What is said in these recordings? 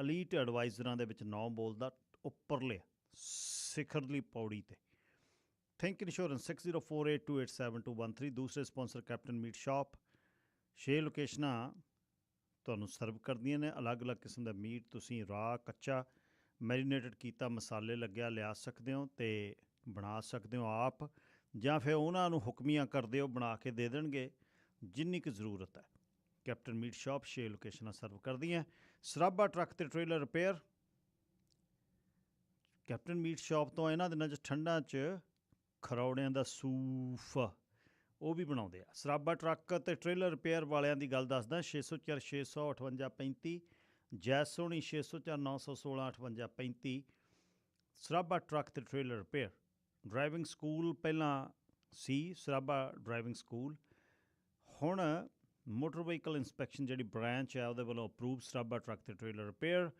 Elite ਐਡਵਾਈਜ਼ਰਾਂ ਦੇ ਵਿੱਚ ਨਾਮ ਬੋਲਦਾ ਉੱਪਰਲੇ ਸਿਖਰਲੀ ਪੌੜੀ ਤੇ। ਥਿੰਕ ਇੰਸ਼ੋਰੈਂਸ 6048287213 ਦੂਸਰੇ ਸਪਾਂਸਰ ਕੈਪਟਨ ਮੀਟ ਸ਼ਾਪ ਛੇ ਲੋਕੇਸ਼ਨਾਂ ਤੁਹਾਨੂੰ ਸਰਵ ਕਰਦੀਆਂ ਨੇ। ਅਲੱਗ-ਅਲੱਗ ਕਿਸਮ ਦਾ ਮੀਟ ਤੁਸੀਂ ਰਾਹ, ਕੱਚਾ ਮੈਰੀਨੇਟਡ ਕੀਤਾ, ਮਸਾਲੇ ਲੱਗਿਆ, ਲਿਆ ਸਕਦੇ ਹੋ ਤੇ ਬਣਾ ਸਕਦੇ ਹੋ ਆਪ। ਜਾਂ ਫਿਰ ਉਹਨਾਂ ਨੂੰ ਹੁਕਮੀਆਂ ਕਰਦੇ ਹੋ, ਬਣਾ ਕੇ ਦੇ ਦੇਣਗੇ। ਜਿੰਨੀ ਕੁ ਜ਼ਰੂਰਤ ਹੈ। ਕੈਪਟਨ ਮੀਟ ਸ਼ਾਪ ਛੇ ਲੋਕੇਸ਼ਨਾਂ ਸਰਵ ਕਰਦੀਆਂ। ਸਰਾਭਾ ਟਰੱਕ ਤੇ trailer repair. Captain meat shop ਤੋਂ ਇਹਨਾਂ ਦਿਨਾਂ 'ਚ ਠੰਡਾਂ 'ਚ ਖਰੌੜਿਆਂ ਦਾ ਸੂਫ। ਉਹ ਵੀ ਬਣਾਉਂਦੇ ਆ। ਸਰਾਬਾ ਟਰੱਕ ਤੇ ਟ੍ਰੇਲਰ ਰਿਪੇਅਰ ਵਾਲਿਆਂ ਦੀ ਗੱਲ ਦੱਸਦਾ। 604 658 35 ਜੈਸੋਣੀ 604 916 58 35 ਸਰਾਬਾ ਟਰੱਕ ਤੇ ਟ੍ਰੇਲਰ ਰਿਪੇਅਰ। ਡਰਾਈਵਿੰਗ ਸਕੂਲ ਪਹਿਲਾਂ ਸੀ ਸਰਾਬਾ ਡਰਾਈਵਿੰਗ ਸਕੂਲ। ਹੁਣ ਮੋਟਰ ਵਹੀਕਲ ਇਨਸਪੈਕਸ਼ਨ ਜਿਹੜੀ ਬ੍ਰਾਂਚ ਹੈ, ਉਹਦੇ ਵੱਲੋਂ ਅਪਰੂਵ ਸਰਾਬਾ ਟਰੱਕ ਤੇ ਟ੍ਰੇਲਰ ਰਿਪੇਅਰ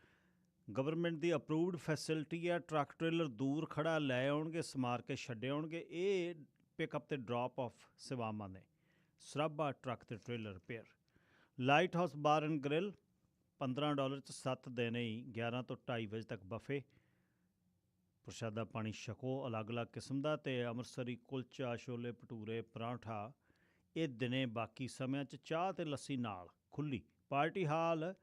ਗਵਰਨਮੈਂਟ ਦੀ ਅਪਰੂਵਡ ਫੈਸਿਲਿਟੀ ਹੈ, ਟਰੱਕ ਟ੍ਰੇਲਰ ਦੂਰ ਖੜਾ ਲੈ ਆਉਣਗੇ, ਸਮਾਰ ਕੇ ਛੱਡੇ ਆਉਣਗੇ। ਇਹ ਪਿਕਅਪ ਤੇ ਡ੍ਰੌਪ ਆਫ ਸੇਵਾਵਾਂ ਨੇ। ਸਰਾਬਾ ਟਰੱਕ ਤੇ trailer repair light house bar and grill 15 dollar ਚ 7 ਦਿਨ ਹੀ 11 ਤੋਂ 2:30 ਵਜੇ ਤੱਕ ਬਫੇ ਪ੍ਰਸ਼ਾਦਾ ਪਾਣੀ ਛਕੋ, ਅਲੱਗ-ਅਲੱਗ ਕਿਸਮ ਦਾ ਤੇ ਅੰਮ੍ਰਿਤਸਰੀ ਕੁਲਚਾ, ਛੋਲੇ ਭਟੂਰੇ, ਪਰਾਂਠਾ ਇਹ ਦਿਨੇ ਬਾਕੀ ਸਮਿਆਂ 'ਚ ਚਾਹ ਤੇ ਲੱਸੀ ਨਾਲ ਖੁੱਲੀ। ਪਾਰਟੀ ਹਾਲ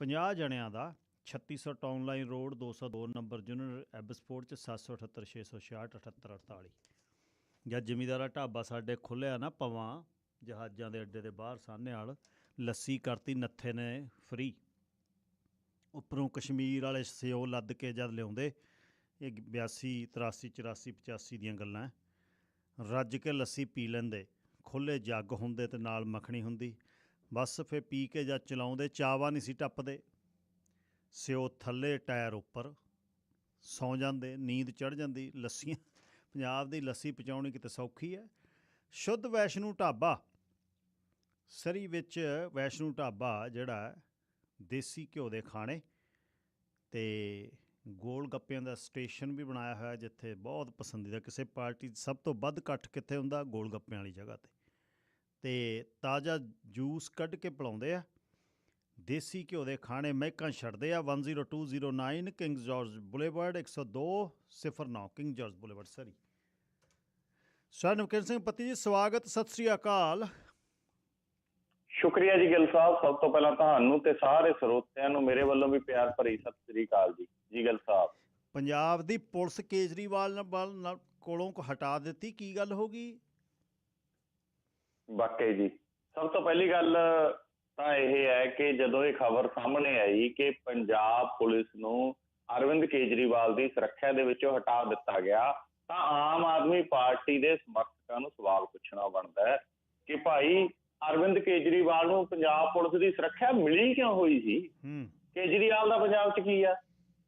50 ਜਣਿਆਂ ਦਾ 3600 town line road 202 number junior ਐਬਸਪੋਰਟ 'ਚ 778 666 7848 ਜਾਂ ਜ਼ਿਮੀਦਾਰਾ ਢਾਬਾ ਸਾਡੇ ਖੁੱਲਿਆ ਨਾ, ਪਵਾਂ, ਜਹਾਜ਼ਾਂ ਦੇ ਅੱਡੇ ਦੇ ਬਾਹਰ ਸਾਹਨੇ ਵਾਲ ਲੱਸੀ ਕਰਤੀ ਨੱਥੇ ਨੇ ਫਰੀ ਉੱਪਰੋਂ ਕਸ਼ਮੀਰ ਵਾਲੇ ਸਿਓ ਲੱਦ ਕੇ ਜਦ ਲਿਆਉਂਦੇ, ਇਹ 82 83 84 85 ਦੀਆਂ ਗੱਲਾਂ। ਰੱਜ ਕੇ ਲੱਸੀ ਪੀ ਲੈਂਦੇ। ਖੁੱਲੇ ਜੱਗ ਹੁੰਦੇ ਤੇ ਨਾਲ ਮੱਖਣੀ ਹੁੰਦੀ। ਬਸ ਫੇ ਪੀ ਕੇ ਜਾਂ ਚਲਾਉਂਦੇ ਚਾਵਾ ਨਹੀਂ ਸੀ ਟੱਪਦੇ। ਸਿਓ ਥੱਲੇ ਟਾਇਰ ਉੱਪਰ ਸੌ ਜਾਂਦੇ, ਨੀਂਦ ਚੜ ਜਾਂਦੀ। ਲੱਸੀਆਂ, ਪੰਜਾਬ ਦੀ ਲੱਸੀ ਪਚਾਉਣੀ ਕਿਤੇ ਸੌਖੀ ਹੈ ਸ਼ੁੱਧ ਵੈਸ਼ਨੂ ਢਾਬਾ। ਸਰੀ ਵਿੱਚ ਵੈਸ਼ਨੂ ਢਾਬਾ ਜਿਹੜਾ ਦੇਸੀ ਘਿਓ ਦੇ ਖਾਣੇ ਤੇ ਗੋਲ ਗੱਪਿਆਂ ਦਾ ਸਟੇਸ਼ਨ ਵੀ ਬਣਾਇਆ ਹੋਇਆ ਜਿੱਥੇ ਬਹੁਤ ਪਸੰਦੀਦਾ ਕਿਸੇ ਪਾਰਟੀ, ਸਭ ਤੋਂ ਵੱਧ ਇਕੱਠ ਕਿੱਥੇ ਹੁੰਦਾ? ਗੋਲ ਗੱਪਿਆਂ ਵਾਲੀ ਜਗ੍ਹਾ ਤੇ। ਤੇ ਤਾਜ਼ਾ ਜੂਸ ਕੱਢ ਕੇ ਪਿਲਾਉਂਦੇ ਆ। ਦੇਸੀ ਘਿਓ ਦੇ ਖਾਣੇ ਮਹਿਕਾਂ ਛੱਡਦੇ ਆ। 10209 King George Boulevard 10209 King George Boulevard Surrey sir Navkiran Singh Patti ji ਸਵਾਗਤ ਸਤਿ ਸ੍ਰੀ ਅਕਾਲ। ਸ਼ੁਕਰੀਆ ਜੀ ਗਿੱਲ ਸਾਹਿਬ ਸਭ ਤੋਂ ਪਹਿਲਾਂ ਤੁਹਾਨੂੰ ਤੇ ਸਾਰੇ ਸਰੋਤਿਆਂ ਨੂੰ ਮੇਰੇ ਵੱਲੋਂ ਵੀ ਪਿਆਰ ਭਰੀ ਸਤਿ ਸ੍ਰੀ ਅਕਾਲ ਜੀ। ਜੀ ਗਿੱਲ ਸਾਹਿਬ। ਪੰਜਾਬ ਦੀ ਪੁਲਿਸ ਕੇਜਰੀਵਾਲ ਨਾਲ- ਕੋਲੋਂ ਕੋ ਹਟਾ ਦਿੱਤੀ ਕੀ ਗੱਲ ਹੋ ਗਈ? ਵਾਕਈ ਜੀ। ਸਭ ਤੋਂ ਪਹਿਲੀ ਗੱਲ ਤਾਂ ਇਹ ਹੈ ਕਿ ਜਦੋਂ ਇਹ ਖਬਰ ਸਾਹਮਣੇ ਆਈ ਕਿ ਪੰਜਾਬ ਪੁਲਿਸ ਨੂੰ ਅਰਵਿੰਦ ਕੇਜਰੀਵਾਲ ਦੀ ਸੁਰੱਖਿਆ ਦੇ ਵਿੱਚੋਂ ਹਟਾ ਦਿੱਤਾ ਗਿਆ ਤਾਂ ਆਮ ਆਦਮੀ ਪਾਰਟੀ ਦੇ ਸਮਰਥਕਾਂ ਨੂੰ ਸਵਾਲ ਪੁੱਛਣਾ ਬਣਦਾ ਹੈ ਕਿ ਭਾਈ ਅਰਵਿੰਦ ਕੇਜਰੀਵਾਲ ਨੂੰ ਪੰਜਾਬ ਪੁਲਿਸ ਦੀ ਸੁਰੱਖਿਆ ਮਿਲੀ ਕਿਉਂ ਹੋਈ ਸੀ? ਕੇਜਰੀਵਾਲ ਦਾ ਪੰਜਾਬ 'ਚ ਕੀ ਆ?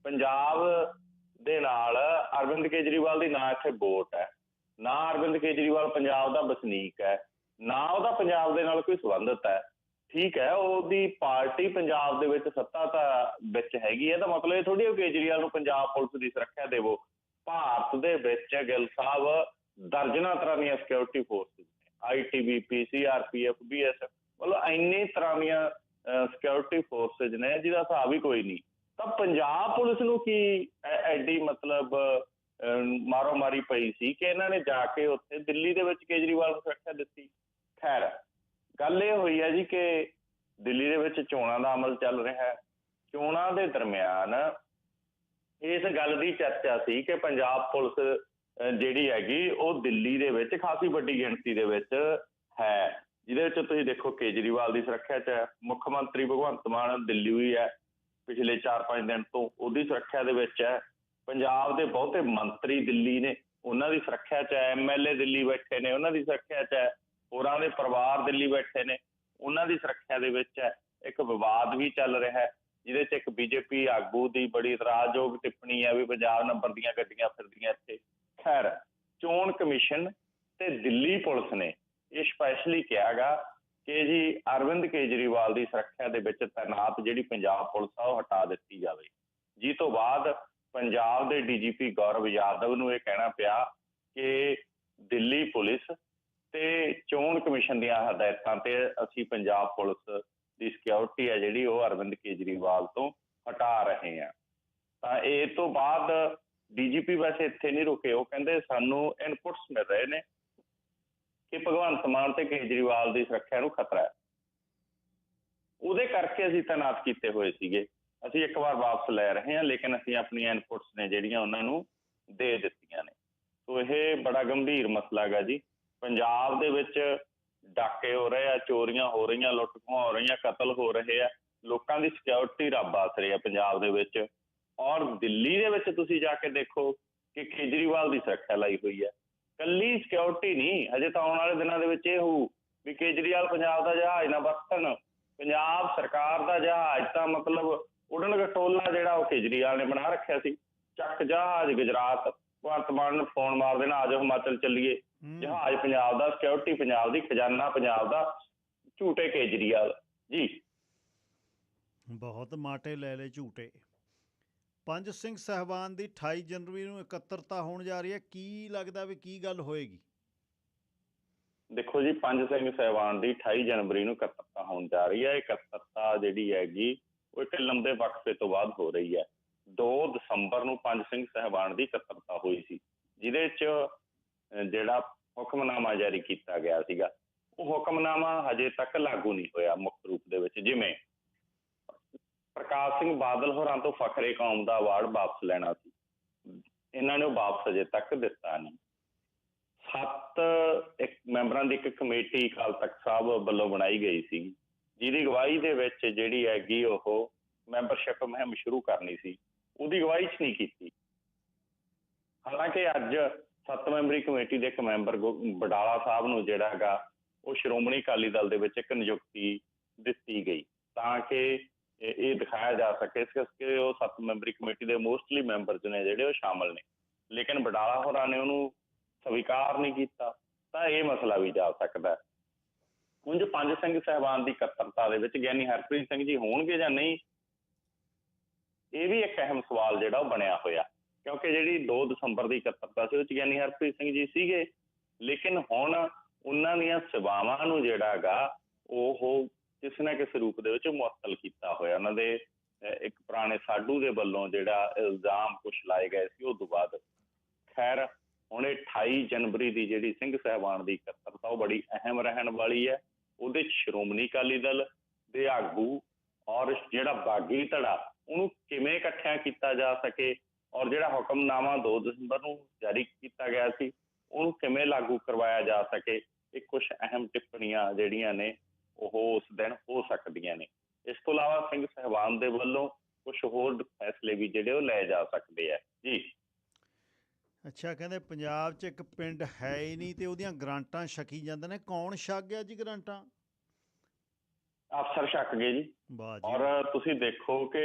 ਪੰਜਾਬ ਦੇ ਨਾਲ ਅਰਵਿੰਦ ਕੇਜਰੀਵਾਲ ਦੀ ਨਾ ਇੱਥੇ ਵੋਟ ਹੈ ਨਾ ਅਰਵਿੰਦ ਕੇਜਰੀਵਾਲ ਪੰਜਾਬ ਦਾ ਵਸਨੀਕ ਹੈ। ਨਾ ਉਹਦਾ ਪੰਜਾਬ ਦੇ ਨਾਲ ਕੋਈ ਸੰਬੰਧਤ ਹੈ। ਠੀਕ ਹੈ, ਉਹਦੀ ਪਾਰਟੀ ਪੰਜਾਬ ਦੇ ਵਿੱਚ ਸੱਤਾ ਤਾਂ ਵਿੱਚ ਹੈਗੀ ਹੈ, ਤਾਂ ਮਤਲਬ ਇਹ ਥੋੜੀ ਉਹ ਕੇਜਰੀਵਾਲ ਨੂੰ ਪੰਜਾਬ ਪੁਲਿਸ ਦੀ ਸੁਰੱਖਿਆ ਦੇਵੋ। ਭਾਰਤ ਦੇ ਵਿੱਚ ਗਿੱਲ ਸਾਹਿਬ ਦਰਜਨਾਂ ਤਰ੍ਹਾਂ ਦੀਆਂ ਸਿਕਿਉਰਿਟੀ ਫੋਰਸਿਸ ਨੇ। ਆਈਟੀਬੀਪੀ ਸੀਆਰਪੀਐਫ ਬੀਐਸਐਫ ਮਤਲਬ ਇੰਨੇ ਤਰ੍ਹਾਂ ਦੀਆਂ ਸਿਕਿਉਰਿਟੀ ਫੋਰਸਿਸ ਨੇ, ਜਿਹਦਾ ਹਿਸਾਬ ਹੀ ਕੋਈ ਨਹੀਂ। ਤਾਂ ਪੰਜਾਬ ਪੁਲਿਸ ਨੂੰ ਕੀ ਐਡੀ ਮਤਲਬ ਮਾਰੋ ਮਾਰੀ ਪਈ ਸੀ ਕਿ ਇਹਨਾਂ ਨੇ ਜਾ ਕੇ ਉੱਥੇ ਦਿੱਲੀ ਦੇ ਵਿੱਚ ਕੇਜਰੀਵਾਲ ਨੂੰ ਸੁਰੱਖਿਆ ਦਿੱਤੀ? ਖੈਰ, ਗੱਲ ਇਹ ਹੋਈ ਹੈ ਜੀ ਕਿ ਦਿੱਲੀ ਦੇ ਵਿੱਚ ਚੋਣਾਂ ਦਾ ਅਮਲ ਚੱਲ ਰਿਹਾ ਹੈ। ਚੋਣਾਂ ਦੇ ਦਰਮਿਆਨ ਇਸ ਗੱਲ ਦੀ ਚਰਚਾ ਸੀ ਕਿ ਪੰਜਾਬ ਪੁਲਿਸ ਜਿਹੜੀ ਹੈਗੀ, ਉਹ ਦਿੱਲੀ ਦੇ ਵਿੱਚ ਖਾਸੀ ਵੱਡੀ ਗਿਣਤੀ ਦੇ ਵਿੱਚ ਹੈ। ਜਿਹਦੇ ਵਿੱਚ ਤੁਸੀਂ ਦੇਖੋ ਕੇਜਰੀਵਾਲ ਦੀ ਸੁਰੱਖਿਆ 'ਚ ਹੈ, ਮੁੱਖ ਮੰਤਰੀ ਭਗਵੰਤ ਮਾਨ ਦਿੱਲੀ ਹੋਈ ਹੈ, ਪਿਛਲੇ 4-5 ਦਿਨ ਤੋਂ ਉਹਦੀ ਸੁਰੱਖਿਆ ਦੇ ਵਿੱਚ ਹੈ। ਪੰਜਾਬ ਦੇ ਬਹੁਤੇ ਮੰਤਰੀ ਦਿੱਲੀ ਨੇ, ਉਹਨਾਂ ਦੀ ਸੁਰੱਖਿਆ 'ਚ ਹੈ ਐਮਐਲਏ ਦਿੱਲੀ ਬੈਠੇ ਨੇ, ਉਹਨਾਂ ਦੀ ਸੁਰੱਖਿਆ 'ਚ ਹੈ। ਹੋਰਾਂ ਦੇ ਪਰਿਵਾਰ ਦਿੱਲੀ ਬੈਠੇ ਨੇ, ਉਹਨਾਂ ਦੀ ਸੁਰੱਖਿਆ ਦੇ ਵਿੱਚ ਹੈ। ਇੱਕ ਵਿਵਾਦ ਵੀ ਚੱਲ ਰਿਹਾ ਹੈ, ਜਿਹਦੇ 'ਚ ਇੱਕ ਬੀਜੇਪੀ ਆਗੂ ਦੀ ਬੜੀ ਇਤਰਾਜ਼ਯੋਗ ਟਿੱਪਣੀ ਹੈ ਵੀ ਪੰਜਾਬ ਨੰਬਰ ਦੀਆਂ ਗੱਡੀਆਂ ਫਿਰਦੀਆਂ ਇੱਥੇ। ਖੈਰ, ਚੋਣ ਕਮਿਸ਼ਨ ਤੇ ਦਿੱਲੀ ਪੁਲਿਸ ਨੇ ਇਹ ਸਪੈਸ਼ਲੀ ਕਿਹਾਗਾ ਕਿ ਜੀ ਅਰਵਿੰਦ ਕੇਜਰੀਵਾਲ ਦੀ ਸੁਰੱਖਿਆ ਦੇ ਵਿੱਚ ਤਾਇਨਾਤ ਜਿਹੜੀ ਪੰਜਾਬ ਪੁਲਿਸ ਆ ਉਹ ਹਟਾ ਦਿੱਤੀ ਜਾਵੇ। ਜੀ ਤੋਂ ਬਾਅਦ ਪੰਜਾਬ ਦੇ ਡੀਜੀਪੀ ਗੌਰਵ ਯਾਦਵ ਨੂੰ ਇਹ ਕਹਿਣਾ ਪਿਆ ਕਿ ਦਿੱਲੀ ਪੁਲਿਸ ਤੇ ਚੋਣ ਕਮਿਸ਼ਨ ਦੀਆਂ ਹਦਾਇਤਾਂ ਤੇ ਅਸੀਂ ਪੰਜਾਬ ਪੁਲਿਸ ਦੀ ਸਿਕਿਉਰਿਟੀ ਹੈ ਜਿਹੜੀ ਉਹ ਅਰਵਿੰਦ ਕੇਜਰੀਵਾਲ ਤੋਂ ਹਟਾ ਰਹੇ ਆ ਤਾਂ ਇਹ ਤੋਂ ਬਾਅਦ ਡੀਜੀਪੀ ਵੈਸੇ ਇੱਥੇ ਨਹੀਂ ਰੁਕੇ, ਉਹ ਕਹਿੰਦੇ ਸਾਨੂੰ ਇਨਪੁਟਸ ਮਿਲ ਰਹੇ ਨੇ ਕਿ ਭਗਵੰਤ ਮਾਨ ਤੇ ਕੇਜਰੀਵਾਲ ਦੀ ਸੁਰੱਖਿਆ ਨੂੰ ਖਤਰਾ ਹੈ। ਉਹਦੇ ਕਰਕੇ ਅਸੀਂ ਤਾਇਨਾਤ ਕੀਤੇ ਹੋਏ ਸੀਗੇ। ਅਸੀਂ ਇੱਕ ਵਾਰ ਵਾਪਸ ਲੈ ਰਹੇ ਹਾਂ, ਲੇਕਿਨ ਅਸੀਂ ਆਪਣੀਆਂ ਇਨਪੁਟਸ ਨੇ ਜਿਹੜੀਆਂ ਉਹਨਾਂ ਨੂੰ ਦੇ ਦਿੱਤੀਆਂ ਨੇ। ਸੋ ਇਹ ਬੜਾ ਗੰਭੀਰ ਮਸਲਾ ਹੈਗਾ ਜੀ। ਪੰਜਾਬ ਦੇ ਵਿੱਚ ਡਾਕੇ ਹੋ ਰਹੇ ਆ, ਚੋਰੀਆਂ ਹੋ ਰਹੀਆਂ ਲੁੱਟ ਖੋਹਾਂ ਹੋ ਰਹੀਆਂ, ਕਤਲ ਹੋ ਰਹੇ ਆ, ਲੋਕਾਂ ਦੀ ਸਿਕਿਉਰਿਟੀ ਰੱਬ ਆਸਰੇ ਆ ਪੰਜਾਬ ਦੇ ਵਿੱਚ। ਔਰ ਦਿੱਲੀ ਦੇ ਵਿੱਚ ਤੁਸੀਂ ਜਾ ਕੇ ਦੇਖੋ ਕਿ ਕੇਜਰੀਵਾਲ ਦੀ ਸੁਰੱਖਿਆ ਲਾਈ ਹੋਈ ਹੈ ਕੱਲੀ ਸਿਕਿਉਰਿਟੀ ਨਹੀਂ, ਹਜੇ ਤਾਂ ਆਉਣ ਵਾਲੇ ਦਿਨਾਂ ਦੇ ਵਿੱਚ ਇਹ ਹੋਊ ਵੀ ਕੇਜਰੀਵਾਲ ਪੰਜਾਬ ਦਾ ਜਹਾਜ਼ ਨਾ ਵਰਤਣ ਪੰਜਾਬ ਸਰਕਾਰ ਦਾ ਜਹਾਜ਼ ਤਾਂ ਮਤਲਬ ਉਡਣ ਗਟੋਲਾ ਜਿਹੜਾ ਉਹ ਕੇਜਰੀਵਾਲ ਨੇ ਬਣਾ ਰੱਖਿਆ ਸੀ। ਚੱਕ ਜਹਾਜ਼, ਗੁਜਰਾਤ, ਭਗਵੰਤ ਮਾਨ ਨੂੰ ਫੋਨ ਮਾਰ ਦੇਣਾ ਆਜੋ ਹਿਮਾਚਲ ਚੱਲੀਏ। ਜਹਾਜ਼ ਪੰਜਾਬ ਦਾ ਸਿਕਿਉਰਿਟੀ ਪੰਜਾਬ ਦੀ ਖਜ਼ਾਨਾ ਪੰਜਾਬ ਦਾ ਝੂਟੇ ਕੇਜਰੀਵਾਲ। ਜੀ। ਬਹੁਤ ਮਾਟੇ ਲੈ ਲੈ ਝੂਟੇ। ਪੰਜ ਸਿੰਘ ਸਹਿਬਾਨ ਦੀ 28 ਜਨਵਰੀ ਨੂੰ ਇਕੱਤਰਤਾ ਹੋਣ ਜਾ ਰਹੀ ਹੈ। ਕੀ ਲੱਗਦਾ ਵੀ ਕੀ ਗੱਲ ਹੋਏਗੀ? ਦੇਖੋ ਜੀ ਪੰਜ ਸਿੰਘ ਸਹਿਬਾਨ ਦੀ 28 ਜਨਵਰੀ ਨੂੰ ਇਕੱਤਰਤਾ ਹੋਣ ਜਾ ਰਹੀ ਹੈ। ਇਕੱਤਰਤਾ ਜਿਹੜੀ ਹੈਗੀ ਉਹ ਇੱਕ ਲੰਬੇ ਵਕਫੇ ਤੋਂ ਬਾਅਦ ਹੋ ਰਹੀ ਹੈ। 2 ਦਸੰਬਰ ਨੂੰ ਪੰਜ ਸਿੰਘ ਸਹਿਬਾਨ ਦੀ ਇਕੱਤਰਤਾ ਹੋਈ ਸੀ। ਜਿਹਦੇ 'ਚ ਜਿਹੜਾ ਹੁਕਮਨਾਮਾ ਜਾਰੀ ਕੀਤਾ ਗਿਆ ਸੀਗਾ। ਉਹ ਹੁਕਮਨਾਮਾ ਹਜੇ ਤੱਕ ਲਾਗੂ ਨਹੀਂ ਹੋਇਆ ਮੁੱਖ ਰੂਪ ਦੇ ਵਿੱਚ। ਜਿਵੇਂ ਪ੍ਰਕਾਸ਼ ਸਿੰਘ ਬਾਦਲ ਹੋਰਾਂ ਤੋਂ ਫਖਰੇ ਕੌਮ ਦਾ ਅਵਾਰਡ ਵਾਪਸ ਲੈਣਾ ਸੀ। ਇਹਨਾਂ ਨੇ ਉਹ ਵਾਪਸ ਅਜੇ ਤੱਕ ਦਿੱਤਾ ਨਹੀਂ। ਸੱਤ ਇੱਕ ਮੈਂਬਰਾਂ ਦੀ ਇੱਕ ਕਮੇਟੀ ਅਕਾਲ ਤਖਤ ਸਾਹਿਬ ਵੱਲੋਂ ਬਣਾਈ ਗਈ ਸੀ। ਜਿਹਦੀ ਅਗਵਾਈ ਦੇ ਵਿੱਚ ਜਿਹੜੀ ਹੈਗੀ ਉਹ ਮੈਂਬਰਸ਼ਿਪ ਮੁਹਿੰਮ ਸ਼ੁਰੂ ਕਰਨੀ ਸੀ। ਉਹਦੀ ਅਗਵਾਈ 'ਚ ਨਹੀਂ ਕੀਤੀ। ਹਾਲਾਂਕਿ ਅੱਜ ਸੱਤ ਮੈਂਬਰੀ ਕਮੇਟੀ ਦੇ ਇੱਕ ਮੈਂਬਰ ਬਡਾਲਾ ਸਾਹਿਬ ਨੂੰ ਜਿਹੜਾ ਹੈਗਾ, ਉਹ ਸ਼੍ਰੋਮਣੀ ਅਕਾਲੀ ਦਲ ਦੇ ਵਿੱਚ ਇੱਕ ਨਿਯੁਕਤੀ ਦਿੱਤੀ ਗਈ। ਤਾਂ ਕਿ ਇਹ ਦਿਖਾਇਆ ਜਾ ਸਕੇ, ਇਸ ਉਹ ਸੱਤ ਮੈਂਬਰੀ ਕਮੇਟੀ ਦੇ ਮੋਸਟਲੀ ਮੈਂਬਰਸ ਨੇ ਜਿਹੜੇ ਉਹ ਸ਼ਾਮਲ ਨੇ। ਲੇਕਿਨ ਬਡਾਲਾ ਹੋਰਾਂ ਨੇ ਉਹਨੂੰ ਸਵੀਕਾਰ ਨਹੀਂ ਕੀਤਾ, ਤਾਂ ਇਹ ਮਸਲਾ ਵੀ ਜਾ ਸਕਦਾ ਉਂਝ ਪੰਜ ਸਿੰਘ ਸਹਿਬਾਨ ਦੀ ਇਕੱਤਰਤਾ ਦੇ ਵਿੱਚ ਗਿਆਨੀ ਹਰਪ੍ਰੀਤ ਸਿੰਘ ਜੀ ਹੋਣਗੇ ਜਾਂ ਨਹੀਂ, ਇਹ ਵੀ ਇੱਕ ਅਹਿਮ ਸਵਾਲ ਜਿਹੜਾ ਉਹ ਬਣਿਆ ਹੋਇਆ। ਕਿਉਂਕਿ ਜਿਹੜੀ 2 ਦਸੰਬਰ ਦੀ ਇਕੱਤਰਤਾ ਸੀ ਉਹ 'ਚ ਗਿਆਨੀ ਹਰਪ੍ਰੀਤ ਸਿੰਘ ਜੀ ਸੀਗੇ। ਲੇਕਿਨ ਹੁਣ ਉਹਨਾਂ ਦੀਆਂ ਸੇਵਾਵਾਂ ਨੂੰ ਜਿਹੜਾ ਉਹ ਕਿਸੇ ਨਾ ਕਿਸੇ ਰੂਪ ਦੇ ਵਿੱਚ ਮੁਅੱਤਲ ਕੀਤਾ ਹੋਇਆ। ਉਹਨਾਂ ਦੇ ਇੱਕ ਪੁਰਾਣੇ ਸਾਡੂ ਦੇ ਵੱਲੋਂ ਜਿਹੜਾ ਇਲਜ਼ਾਮ ਕੁਝ ਲਾਏ ਗਏ ਸੀ, ਉਹ ਤੋਂ ਬਾਅਦ। ਖੈਰ, ਹੁਣ 28 ਜਨਵਰੀ ਦੀ ਜਿਹੜੀ ਸਿੰਘ ਸਹਿਬਾਨ ਦੀ ਇਕੱਤਰਤਾ, ਉਹ ਬੜੀ ਅਹਿਮ ਰਹਿਣ ਵਾਲੀ ਹੈ। ਉਹਦੇ ਸ਼੍ਰੋਮਣੀ ਅਕਾਲੀ ਦਲ ਦੇ ਆਗੂ ਔਰ ਜਿਹੜਾ ਬਾਗੀ ਧੜਾ, ਉਹਨੂੰ ਕਿਵੇਂ ਇਕੱਠਿਆਂ ਕੀਤਾ ਜਾ ਸਕੇ? ਔਰ ਜਿਹੜਾ ਹੁਕਮਨਾਮਾ 2 ਦਸੰਬਰ ਨੂੰ ਜਾਰੀ ਕੀਤਾ ਗਿਆ ਸੀ ਉਹਨੂੰ ਕਿਵੇਂ ਲਾਗੂ ਕਰਵਾਇਆ ਜਾ ਸਕੇ? ਇਹ ਕੁਝ ਅਹਿਮ ਟਿੱਪਣੀਆਂ ਜਿਹੜੀਆਂ ਨੇ ਉਹ ਉਸ ਦਿਨ ਹੋ ਸਕਦੀਆਂ ਨੇ। ਇਸ ਤੋਂ ਇਲਾਵਾ ਸਿੰਘ ਸਹਿਬਾਨ ਦੇ ਵੱਲੋਂ ਕੁਝ ਹੋਰ ਫੈਸਲੇ ਵੀ ਜਿਹੜੇ ਉਹ ਲਏ ਜਾ ਸਕਦੇ ਆ। ਜੀ। ਅੱਛਾ ਕਹਿੰਦੇ ਪੰਜਾਬ 'ਚ ਇੱਕ ਪਿੰਡ ਹੈ ਹੀ ਨਹੀਂ ਤੇ ਉਹਦੀਆਂ ਗ੍ਰਾਂਟਾਂ ਛਕੀ ਜਾਂਦੇ ਨੇ। ਕੌਣ ਛਕ ਗਿਆ ਜੀ ਗ੍ਰਾਂਟਾਂ? ਅਫਸਰ ਛੱਕ ਗਏ ਜੀ। ਔਰ ਤੁਸੀਂ ਦੇਖੋ ਕਿ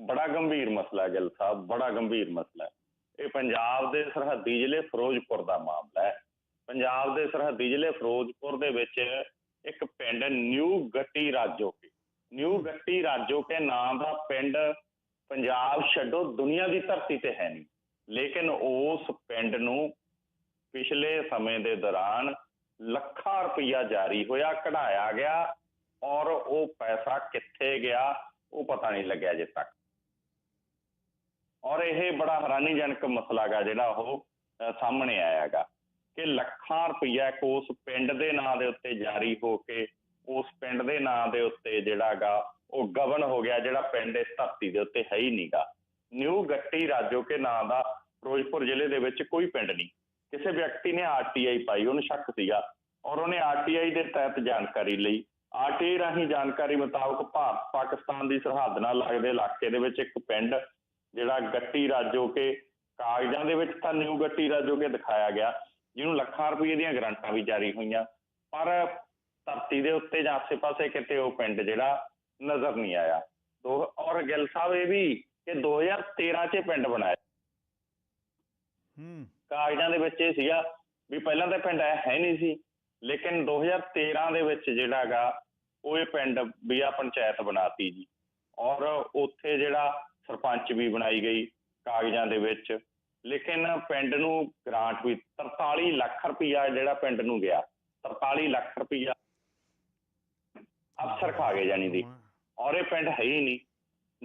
ਬੜਾ ਗੰਭੀਰ ਮਸਲਾ ਹੈ ਗਿੱਲ ਸਾਹਿਬ, ਬੜਾ ਗੰਭੀਰ ਮਸਲਾ ਹੈ। ਇਹ ਪੰਜਾਬ ਦੇ ਸਰਹੱਦੀ ਜ਼ਿਲ੍ਹੇ ਫਿਰੋਜ਼ਪੁਰ ਦਾ ਮਾਮਲਾ ਹੈ। ਪੰਜਾਬ ਦੇ ਸਰਹੱਦੀ ਜ਼ਿਲ੍ਹੇ ਫਿਰੋਜ਼ਪੁਰ ਦੇ ਵਿੱਚ ਇੱਕ ਪਿੰਡ ਨਿਊ ਗੱਟੀ ਰਾਜੋਕੇ, ਨਿਊ ਗੱਟੀ ਰਾਜੋਕੇ ਨਾਂ ਦਾ ਪਿੰਡ ਪੰਜਾਬ ਛੱਡੋ, ਦੁਨੀਆ ਦੀ ਧਰਤੀ ਤੇ ਹੈ ਨਹੀਂ। ਲੇਕਿਨ ਉਸ ਪਿੰਡ ਨੂੰ ਪਿਛਲੇ ਸਮੇਂ ਦੇ ਦੌਰਾਨ ਲੱਖਾਂ ਰੁਪਇਆ ਜਾਰੀ ਹੋਇਆ, ਕਢਾਇਆ ਗਿਆ ਔਰ ਉਹ ਪੈਸਾ ਕਿੱਥੇ ਗਿਆ, ਉਹ ਪਤਾ ਨਹੀਂ ਲੱਗਿਆ ਜੇ ਤੱਕ। ਔਰ ਇਹ ਬੜਾ ਹੈਰਾਨੀਜਨਕ ਮਸਲਾ ਗਾ ਜਿਹੜਾ ਉਹ ਸਾਹਮਣੇ ਆਇਆ ਕਿ ਲੱਖਾਂ ਰੁਪਈਆ ਇੱਕ ਪਿੰਡ ਦੇ ਨਾਂ ਦੇ ਉੱਤੇ ਜਾਰੀ ਹੋ ਕੇ, ਉਸ ਪਿੰਡ ਦੇ ਨਾਂ ਦੇ ਉੱਤੇ ਜਿਹੜਾ ਉਹ ਗਵਨ ਹੋ ਗਿਆ, ਜਿਹੜਾ ਪਿੰਡ ਇਸ ਧਰਤੀ ਦੇ ਉੱਤੇ ਹੈ ਹੀ ਨਹੀਂਗਾ ਨਿਊ ਗੱਟੀ ਰਾਜੋ ਕੇ ਨਾਂ ਦਾ ਫਿਰੋਜ਼ਪੁਰ ਜ਼ਿਲ੍ਹੇ ਦੇ ਵਿੱਚ ਕੋਈ ਪਿੰਡ ਨਹੀਂ। ਕਿਸੇ ਵਿਅਕਤੀ ਨੇ ਆਰਟੀਆਈ ਪਾਈ, ਉਹਨੂੰ ਸ਼ੱਕ ਸੀਗਾ ਔਰ ਉਹਨੇ ਆਰਟੀਆਈ ਦੇ ਤਹਿਤ ਜਾਣਕਾਰੀ ਲਈ। ਆਰਟੀਆਈ ਰਾਹੀਂ ਜਾਣਕਾਰੀ ਮੁਤਾਬਕ ਭਾਰਤ ਪਾਕਿਸਤਾਨ ਦੀ ਸਰਹੱਦ ਨਾਲ ਲੱਗਦੇ ਇਲਾਕੇ ਦੇ ਵਿੱਚ ਇੱਕ ਪਿੰਡ ਜਿਹੜਾ ਗੱਟੀ ਰਾਜੋ ਕੇ ਕਾਗਜ਼ਾਂ ਦੇ ਵਿੱਚ ਤਾਂ ਨਿਊ ਗੱਟੀ ਰਾਜੋ ਕੇ ਦਿਖਾਇਆ ਗਿਆ ਜਿਹਨੂੰ ਲੱਖਾਂ ਰੁਪਏ ਦੀਆਂ ਗ੍ਰਾਂਟਾਂ ਵੀ ਜਾਰੀ ਹੋਈਆਂ। ਪਰ ਧਰਤੀ ਦੇ ਉੱਤੇ ਜਾਂ ਆਸੇ-ਪਾਸੇ ਕਿਤੇ ਉਹ ਪਿੰਡ ਜਿਹੜਾ ਨਜ਼ਰ ਨਹੀਂ ਆਇਆ। ਦੋ ਔਰ ਗਿੱਲ ਸਾਹਿਬ ਇਹ ਵੀ ਕਿ 2013 'ਚ ਪਿੰਡ ਬਣਾਇਆ। ਹੂੰ। ਕਾਗਜ਼ਾਂ ਦੇ ਵਿੱਚ ਇਹ ਸੀਗਾ ਵੀ ਪਹਿਲਾਂ ਤਾਂ ਪਿੰਡ ਹੈ ਹੈ ਨਹੀਂ ਸੀ ਲੇਕਿਨ 2013 ਦੇ ਵਿੱਚ ਜਿਹੜਾ ਹੈਗਾ ਉਹ ਇਹ ਪਿੰਡ ਵੀ ਆ ਪੰਚਾਇਤ ਬਣਾਤੀ ਜੀ। ਔਰ ਉੱਥੇ ਜਿਹੜਾ ਸਰਪੰਚ ਵੀ ਬਣਾਈ ਗਈ ਕਾਗਜ਼ਾਂ ਦੇ ਵਿੱਚ। ਲੇਕਿਨ ਪਿੰਡ ਨੂੰ ਗ੍ਰਾਂਟ ਵੀ 43 ਲੱਖ ਰੁਪਈਆ ਜਿਹੜਾ ਪਿੰਡ ਨੂੰ ਗਿਆ। 43 ਲੱਖ ਰੁਪਈਆ ਅਫਸਰ ਖਾ ਗਏ ਜਾਨੀ ਦੀ ਔਰ ਇਹ ਪਿੰਡ ਹੈ ਹੀ ਨਹੀਂ।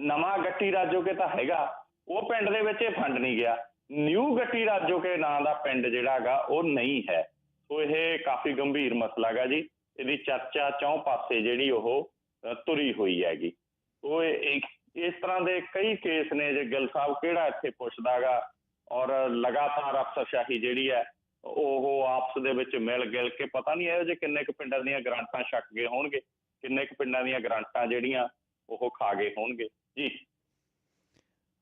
ਨਵਾਂ ਗੱਟੀ ਰਾਜੋਕੇ ਤਾਂ ਹੈਗਾ। ਉਹ ਪਿੰਡ ਦੇ ਵਿੱਚ ਇਹ ਫੰਡ ਨਹੀਂ ਗਿਆ। ਨਿਊ ਗੱਟੀ ਰਾਜੋਕੇ ਨਾਂ ਦਾ ਪਿੰਡ ਜਿਹੜਾ ਹੈਗਾ, ਉਹ ਨਹੀਂ ਹੈ। ਸੋ ਇਹ ਕਾਫੀ ਗੰਭੀਰ ਮਸਲਾ ਹੈਗਾ ਜੀ। ਇਹਦੀ ਚਰਚਾ ਚੌਂ ਪਾਸੇ ਜਿਹੜੀ ਉਹ ਤੁਰੀ ਹੋਈ ਹੈਗੀ। ਉਹ ਇਹ- ਇੱਕ- ਇਸ ਤਰ੍ਹਾਂ ਦੇ ਕਈ ਕੇਸ ਨੇ ਜੇ ਗਿੱਲ ਸਾਹਿਬ ਕਿਹੜਾ ਇੱਥੇ ਪੁੱਛਦਾਗਾ ਔਰ ਲਗਾਤਾਰ ਅਫਸਰਸ਼ਾਹੀ ਜਿਹੜੀ ਹੈ, ਉਹ ਆਪਸ ਦੇ ਵਿੱਚ ਮਿਲ ਗਿਲ ਕੇ ਪਤਾ ਨਹੀਂ ਇਹੋ ਜਿਹੇ ਕਿੰਨੇ ਕੁ ਪਿੰਡਾਂ ਦੀਆਂ ਗ੍ਰਾਂਟਾਂ ਛੱਕ ਗਏ ਹੋਣਗੇ, ਕਿੰਨੇ ਕੁ ਪਿੰਡਾਂ ਦੀਆਂ ਗ੍ਰਾਂਟਾਂ ਜਿਹੜੀਆਂ ਉਹ ਖਾ ਗਏ ਹੋਣਗੇ। ਜੀ।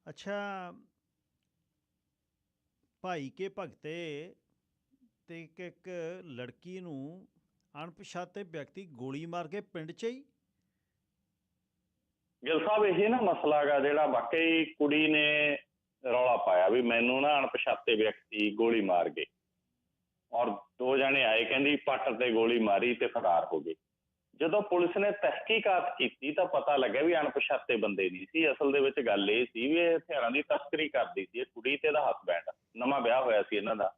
ਅੱਛਾ, ਭਾਈ ਕੇ ਭਗਤੇ ਤੇ ਇੱਕ ਲੜਕੀ ਨੂੰ ਅਣਪਛਾਤੇ ਵਿਅਕਤੀ ਗੋਲੀ ਮਾਰ ਕੇ ਪਿੰਡ 'ਚ ਹੀ ਗਿੱਲ ਸਾਹਿਬ, ਇਹ ਨਾ ਮਸਲਾ ਜਿਹੜਾ ਵਾਕਈ ਕੁੜੀ ਨੇ ਰੌਲਾ ਪਾਇਆ ਵੀ ਮੈਨੂੰ ਨਾ ਅਣਪਛਾਤੇ ਵਿਅਕਤੀ ਗੋਲੀ ਮਾਰ ਗਏ। ਔਰ ਦੋ ਜਣੇ ਆਏ, ਕਹਿੰਦੀ ਪੱਟ ਤੇ ਗੋਲੀ ਮਾਰੀ ਤੇ ਫਰਾਰ ਹੋ ਗਏ। ਜਦੋਂ ਪੁਲਿਸ ਨੇ ਤਹਿਕੀਕਾਤ ਕੀਤੀ ਤਾਂ ਪਤਾ ਲੱਗਿਆ ਵੀ ਅਣਪਛਾਤੇ ਬੰਦੇ ਨਹੀਂ ਸੀ। ਅਸਲ ਦੇ ਵਿੱਚ ਗੱਲ ਇਹ ਸੀ ਵੀ ਇਹ ਹਥਿਆਰਾਂ ਦੀ ਤਸਕਰੀ ਕਰਦੀ ਸੀ। ਇਹ ਕੁੜੀ ਤੇ ਇਹਦਾ ਹਸਬੈਂਡ ਨਵਾਂ ਵਿਆਹ ਹੋਇਆ ਸੀ ਇਹਨਾਂ ਦਾ।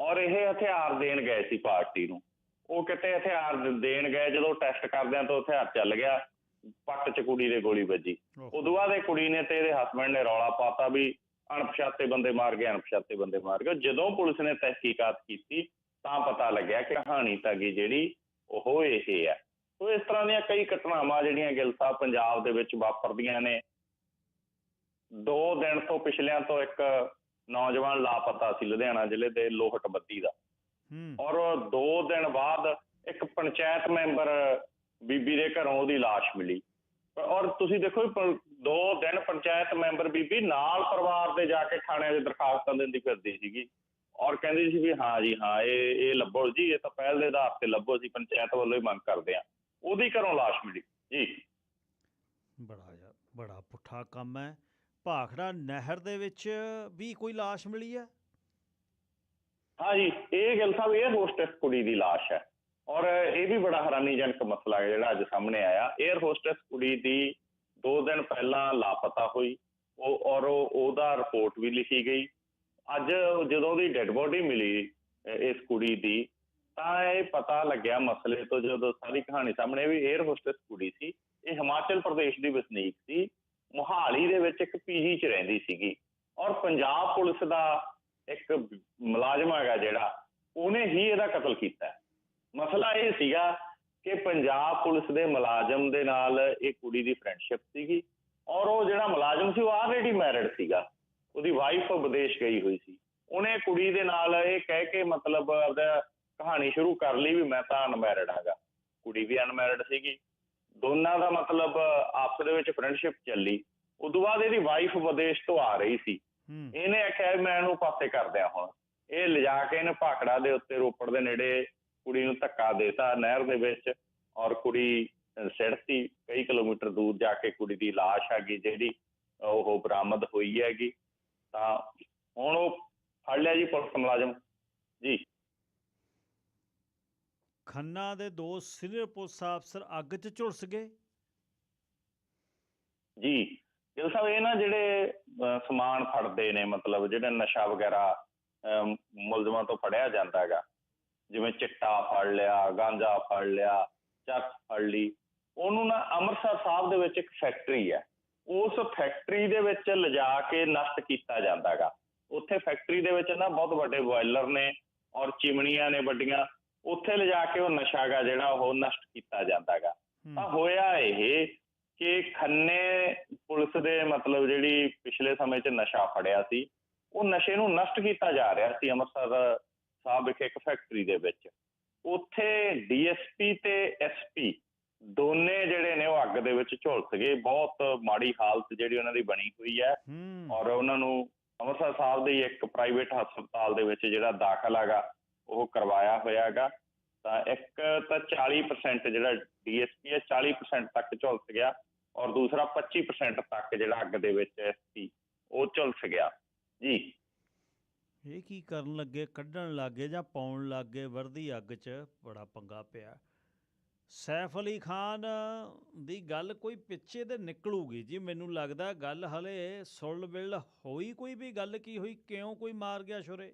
ਔਰ ਇਹ ਹਥਿਆਰ ਦੇਣ ਗਏ ਸੀ ਪਾਰਟੀ ਨੂੰ। ਉਹ ਕਿਤੇ ਹਥਿਆਰ ਦੇਣ ਗਏ, ਜਦੋਂ ਟੈਸਟ ਕਰਦਿਆਂ ਤਾਂ ਹਥਿਆਰ ਚੱਲ ਗਿਆ। ਪੱਟ ਚ ਕੁੜੀ ਦੇ ਗੋਲੀ ਵੱਜੀ। ਉਦੋਂ ਬਾਅਦ ਇਹ ਕੁੜੀ ਨੇ ਤੇ ਇਹਦੇ ਹਸਬੰਡ ਨੇ ਰੌਲਾ ਪਾਤਾ ਵੀ ਅਣਪਛਾਤੇ ਬੰਦੇ ਮਾਰ ਗਏ ਅਣਪਛਾਤੇ ਬੰਦੇ ਮਾਰ ਗਏ। ਜਦੋਂ ਪੁਲਿਸ ਨੇ ਤਹਿਕੀਕਾਤ ਕੀਤੀ ਤਾਂ ਪਤਾ ਲੱਗਿਆ ਕਿ ਕਹਾਣੀ ਤਾਂ ਗੀ ਜਿਹੜੀ ਉਹ ਇਹ ਹੈ। ਸੋ ਇਸ ਤਰ੍ਹਾਂ ਦੀਆਂ ਕਈ ਘਟਨਾਵਾਂ ਜਿਹੜੀਆਂ ਗਿੱਲ ਸਾਹਿਬ ਪੰਜਾਬ ਦੇ ਵਿੱਚ ਵਾਪਰਦੀਆਂ ਨੇ। ਦੋ ਦਿਨ ਤੋਂ ਪਿਛਲਿਆਂ ਤੋਂ ਇੱਕ ਨੌਜਵਾਨ ਲਾਪਤਾ ਸੀ ਲੁਧਿਆਣਾ ਜ਼ਿਲ੍ਹੇ ਦੇ ਲੋਹਟ ਬੱਦੀ ਦਾ। ਹੂੰ। ਔਰ ਦੋ ਦਿਨ ਬਾਅਦ ਇੱਕ ਪੰਚਾਇਤ ਮੈਂਬਰ ਬੀਬੀ ਦੇ ਘਰੋਂ ਉਹਦੀ ਲਾਸ਼ ਮਿਲੀ। ਔਰ ਤੁਸੀਂ ਦੇਖੋ ਦੋ ਦਿਨ ਪੰਚਾਇਤ ਮੈਂਬਰ ਬੀਬੀ ਨਾਲ ਪਰਿਵਾਰ ਦੇ ਜਾ ਕੇ ਥਾਣਿਆਂ 'ਚ ਦਰਖਾਸਤਾਂ ਦਿੰਦੀ ਫਿਰਦੀ ਸੀਗੀ। ਔਰ ਕਹਿੰਦੀ ਸੀ ਵੀ ਹਾਂ ਜੀ ਹਾਂ ਇਹ ਇਹ ਲੱਭੋ ਜੀ ਇਹ ਤਾਂ ਪਹਿਲ ਦੇ ਆਧਾਰ ਤੇ ਲੱਭੋ ਅਸੀਂ ਪੰਚਾਇਤ ਵੱਲੋਂ ਹੀ ਮੰਗ ਕਰਦੇ ਆ ਉਹਦੀ ਘਰੋਂ ਲਾਸ਼ ਮਿਲੀ। ਜੀ। ਬੜਾ ਯਾਰ ਬੜਾ ਪੁੱਠਾ ਕੰਮ ਹੈ। ਭਾਖੜਾ ਨਹਿਰ ਦੇ ਵਿੱਚ ਵੀ ਕੋਈ ਲਾਸ਼ ਮਿਲੀ ਹੈ? ਹਾਂ ਜੀ ਇਹ ਗੱਲ ਸਾਹਿਬ ਇਹ ਹੋਸਟੈਸ ਕੁੜੀ ਦੀ ਲਾਸ਼ ਹੈ। ਔਰ ਇਹ ਵੀ ਬੜਾ ਹੈਰਾਨੀਜਨਕ ਮਸਲਾ ਹੈ ਜਿਹੜਾ ਅੱਜ ਸਾਹਮਣੇ ਆਇਆ। 에ਅਰ ਹੋਸਟੈਸ ਕੁੜੀ ਦੀ ਦੋ ਦਿਨ ਪਹਿਲਾਂ ਲਾਪਤਾ ਹੋਈ। ਉਹ ਔਰ ਉਹਦਾ ਰਿਪੋਰਟ ਵੀ ਲਿਖੀ ਗਈ। ਅੱਜ ਜਦੋਂ ਉਹਦੀ ਡੈੱਡ ਬੋਡੀ ਮਿਲੀ ਇਸ ਕੁੜੀ ਦੀ, ਤਾਂ ਇਹ ਪਤਾ ਲੱਗਿਆ ਮਸਲੇ ਤੋਂ ਜਦੋਂ ਸਾਰੀ ਕਹਾਣੀ ਸਾਹਮਣੇ ਆਈ ਵੀ 에ਅਰ ਹੋਸਟੈਸ ਕੁੜੀ ਸੀ। ਇਹ ਹਿਮਾਚਲ ਪ੍ਰਦੇਸ਼ ਦੀ ਵਸਨੀਕ ਸੀ। ਮੁਹਾਲੀ ਦੇ ਵਿੱਚ ਇੱਕ ਪੀਜੀ 'ਚ ਰਹਿੰਦੀ ਸੀਗੀ। ਔਰ ਪੰਜਾਬ ਪੁਲਿਸ ਦਾ ਇੱਕ ਮੁਲਾਜ਼ਮ ਹੈਗਾ ਜਿਹੜਾ, ਉਹਨੇ ਹੀ ਇਹਦਾ ਕਤਲ ਕੀਤਾ। ਮਸਲਾ ਇਹ ਸੀਗਾ ਕਿ ਪੰਜਾਬ ਪੁਲਿਸ ਦੇ ਮੁਲਾਜ਼ਮ ਦੇ ਨਾਲ ਇਹ ਕੁੜੀ ਦੀ ਫਰੈਂਡਸ਼ਿਪ ਸੀਗੀ ਔਰ ਉਹ ਜਿਹੜਾ ਮੁਲਾਜ਼ਮ ਸੀ ਉਹ ਆਲਰੇਡੀ ਮੈਰਿਡ ਸੀਗਾ। ਉਹਦੀ ਵਾਈਫ ਵਿਦੇਸ਼ ਗਈ ਹੋਈ ਸੀ। ਉਹਨੇ ਕੁੜੀ ਦੇ ਨਾਲ ਇਹ ਕਹਿ ਕੇ ਮਤਲਬ ਆਪਦਾ ਕਹਾਣੀ ਸ਼ੁਰੂ ਕਰ ਲਈ ਵੀ ਮੈਂ ਤਾਂ ਅਨਮੈਰਿਡ ਹੈਗਾ। ਕੁੜੀ ਵੀ ਅਨਮੈਰਿਡ ਸੀਗੀ। ਦੋਨਾਂ ਦਾ ਮਤਲਬ ਆਪਸ ਦੇ ਵਿੱਚ ਫਰੈਂਡਸ਼ਿਪ ਚੱਲੀ। ਉਦੋਂ ਬਾਅਦ ਇਹਦੀ ਵਾਈਫ ਵਿਦੇਸ਼ ਤੋਂ ਆ ਰਹੀ ਸੀ। ਇਹਨੇ ਆਖਿਆ ਮੈਂ ਇਹਨੂੰ ਪਾਸੇ ਕਰ ਦਿਆਂ ਹੁਣ। ਇਹ ਲਿਜਾ ਕੇ ਇਹਨੇ ਭਾਖੜਾ ਦੇ ਉੱਤੇ ਰੋਪੜ ਦੇ ਨੇੜੇ ਕੁੜੀ ਨੂੰ ਧੱਕਾ ਦੇਤਾ ਨਹਿਰ ਦੇ ਵਿੱਚ ਔਰ ਕੁੜੀ ਸਿੜਤੀ ਕਈ ਕਿਲੋਮੀਟਰ ਦੂਰ ਜਾ ਕੇ ਕੁੜੀ ਦੀ ਲਾਸ਼ ਹੈਗੀ ਜਿਹੜੀ ਉਹ ਬਰਾਮਦ ਹੋਈ ਹੈਗੀ। ਤਾਂ ਹੁਣ ਉਹ ਫੜ ਲਿਆ ਜੀ ਪੁਲਿਸ ਮੁਲਾਜ਼ਮ। ਜੀ। ਖੰਨਾ ਦੇ ਦੋ ਸੀਨੀਅਰ ਪੁਲਿਸ ਅਫਸਰ ਅੱਗ 'ਚ ਝੁਲਸ ਗਏ। ਜੀ। ਗਿੱਲ ਸਾਹਿਬ ਇਹ ਨਾ ਜਿਹੜੇ ਸਮਾਨ ਫੜਦੇ ਨੇ ਮਤਲਬ ਜਿਹੜੇ ਨਸ਼ਾ ਵਗੈਰਾ ਮੁਲਜ਼ਮਾਂ ਤੋਂ ਫੜਿਆ ਜਾਂਦਾ ਹੈਗਾ। ਜਿਵੇਂ ਚਿੱਟਾ ਫੜ ਲਿਆ ਗਾਂਜਾ ਫੜ ਲਿਆ ਚੱਕ ਫੜ ਲਈ। ਉਹਨੂੰ ਨਾ ਅੰਮ੍ਰਿਤਸਰ ਸਾਹਿਬ ਦੇ ਵਿੱਚ ਇੱਕ ਫੈਕਟਰੀ ਹੈ। ਉਸ ਫੈਕਟਰੀ ਦੇ ਵਿੱਚ ਲਿਜਾ ਕੇ ਨਸ਼ਟ ਕੀਤਾ ਜਾਂਦਾ ਹੈਗਾ। ਉੱਥੇ ਫੈਕਟਰੀ ਦੇ ਵਿੱਚ ਨਾ ਬਹੁਤ ਵੱਡੇ ਬੋਇਲਰ ਨੇ ਔਰ ਚਿਮਨੀਆਂ ਨੇ ਵੱਡੀਆਂ। ਉੱਥੇ ਲਿਜਾ ਕੇ ਉਹ ਨਸ਼ਾ ਹੈਗਾ ਜਿਹੜਾ ਉਹ ਨਸ਼ਟ ਕੀਤਾ ਜਾਂਦਾ ਹੈਗਾ। ਤਾਂ ਹੋਇਆ ਇਹ ਕਿ ਖੰਨੇ ਪੁਲਿਸ ਦੇ ਮਤਲਬ ਜਿਹੜੀ ਪਿਛਲੇ ਸਮੇਂ 'ਚ ਨਸ਼ਾ ਫੜਿਆ ਸੀ ਉਹ ਨਸ਼ੇ ਨੂੰ ਨਸ਼ਟ ਕੀਤਾ ਜਾ ਰਿਹਾ ਸੀ ਅੰਮ੍ਰਿਤਸਰ ਸਾਹਿਬ ਵਿਖੇ ਇੱਕ ਫੈਕਟਰੀ ਦੇ ਵਿੱਚ। ਉੱਥੇ ਡੀਐਸਪੀ ਤੇ ਐਸਪੀ ਦੋਨੇ ਜਿਹੜੇ ਨੇ ਉਹ ਅੱਗ ਦੇ ਵਿੱਚ ਝੁਲਸ ਗਏ। ਬਹੁਤ ਮਾੜੀ ਹਾਲਤ ਜਿਹੜੀ ਉਹਨਾਂ ਦੀ ਬਣੀ ਹੋਈ ਹੈ। ਔਰ ਉਹਨਾਂ ਨੂੰ ਅੰਮ੍ਰਿਤਸਰ ਸਾਹਿਬ ਦੇ ਇੱਕ ਪ੍ਰਾਈਵੇਟ ਹਸਪਤਾਲ ਦੇ ਵਿੱਚ ਜਿਹੜਾ ਦਾਖਲ ਹੈਗਾ ਉਹ ਕਰਵਾਇਆ ਹੋਇਆ ਹੈਗਾ। ਤਾਂ ਇੱਕ ਤਾਂ 40% ਜਿਹੜਾ ਡੀਐਸਪੀ ਹੈ 40% ਤੱਕ ਝੁਲਸ ਗਿਆ ਔਰ ਦੂਸਰਾ 25% ਤੱਕ ਜਿਹੜਾ ਅੱਗ ਦੇ ਵਿੱਚ ਸੀ ਉਹ ਝੁਲਸ ਗਿਆ। ਜੀ। ਇਹ ਕੀ ਕਰਨ ਲੱਗੇ? ਕੱਢਣ ਲੱਗੇ ਜਾਂ ਪਾਉਣ ਲੱਗੇ? ਵਰਦੀ ਅੱਗ 'ਚ ਬੜਾ ਪੰਗਾ ਪਿਆ। ਸੈਫ ਅਲੀ ਖਾਨ ਦੀ ਗੱਲ ਕੋਈ ਪਿੱਛੇ ਤੇ ਨਿਕਲੂਗੀ। ਜੀ ਮੈਨੂੰ ਲੱਗਦਾ ਗੱਲ ਹਲੇ ਸੁਲ ਬਿਲ ਹੋਈ ਕੋਈ ਵੀ ਗੱਲ? ਕੀ ਹੋਈ? ਕਿਉਂ ਕੋਈ ਮਾਰ ਗਿਆ ਛੁਰੇ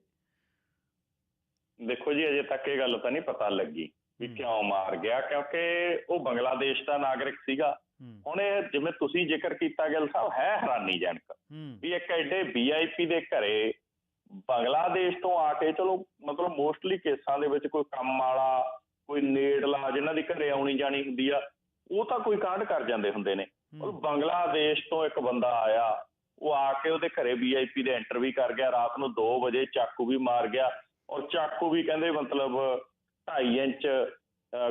ਦੇਖੋ ਜੀ ਅਜੇ ਤੱਕ ਇਹ ਗੱਲ ਤਾਂ ਨਹੀਂ ਪਤਾ ਲੱਗੀ ਵੀ। ਕਿਉਂ ਮਾਰ ਗਿਆ ਕਿਉਂਕਿ ਉਹ ਬੰਗਲਾਦੇਸ਼ ਦਾ ਨਾਗਰਿਕ ਸੀਗਾ। ਹੁਣ ਇਹ ਜਿਵੇਂ ਤੁਸੀਂ ਜ਼ਿਕਰ ਕੀਤਾ ਗਿੱਲ ਸਾਹਿਬ ਹੈ ਹੈਰਾਨੀਜਨਕ ਹੂੰ। ਵੀ ਇੱਕ ਐਡੇ ਵੀਆਈਪੀ ਦੇ ਘਰੇ ਬੰਗਲਾਦੇਸ਼ ਤੋਂ ਆ ਕੇ ਚਲੋ ਮਤਲਬ ਮੋਸਟਲੀ ਕੇਸਾਂ ਦੇ ਵਿੱਚ ਕੋਈ ਕੰਮ ਵਾਲਾ ਕੋਈ ਨੇੜਲਾ ਜਿਨ੍ਹਾਂ ਦੀ ਘਰੇ ਆਉਣੀ ਜਾਣੀ ਹੁੰਦੀ ਆ ਉਹ ਤਾਂ ਕੋਈ ਕਾਂਡ ਕਰ ਜਾਂਦੇ ਹੁੰਦੇ ਨੇ। ਪਰ ਹੂੰ ਬੰਗਲਾਦੇਸ਼ ਤੋਂ ਇੱਕ ਬੰਦਾ ਆਇਆ ਉਹ ਆ ਕੇ ਉਹਦੇ ਘਰੇ ਵੀਆਈਪੀ ਦੇ ਐਂਟਰ ਵੀ ਕਰ ਗਿਆ ਰਾਤ ਨੂੰ 2 ਵਜੇ ਚਾਕੂ ਵੀ ਮਾਰ ਗਿਆ ਔਰ ਚਾਕੂ ਵੀ ਕਹਿੰਦੇ ਮਤਲਬ 2.5 ਇੰਚ